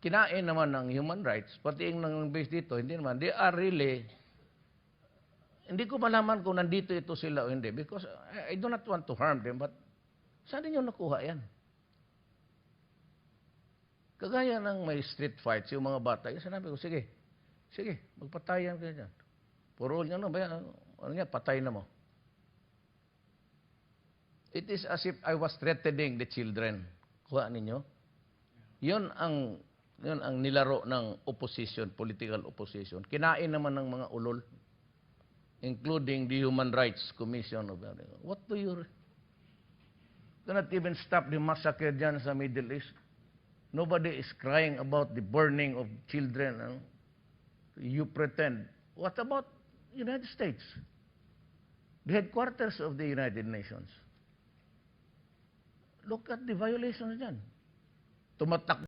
kinain naman ng human rights, pati yung nang base dito, hindi naman. They are really, hindi ko malaman kung nandito ito sila o hindi because I, do not want to harm them, but saan ninyo nakuha yan? Kagaya ng may street fights, yung mga bata, yung sinabi ko, sige, sige, magpatayan kayo dyan. Puro nyo na ba yan? Ano nga, patay na mo. It is as if I was threatening the children. Kuha ninyo. Yun ang yun ang nilaro ng opposition, political opposition. Kinain naman ng mga ulol, including the Human Rights Commission. Of, what do you... Cannot even stop the massacre dyan sa Middle East. Nobody is crying about the burning of children. ano? You pretend. What about United States? The headquarters of the United Nations. Look at the violations dyan. Tumatak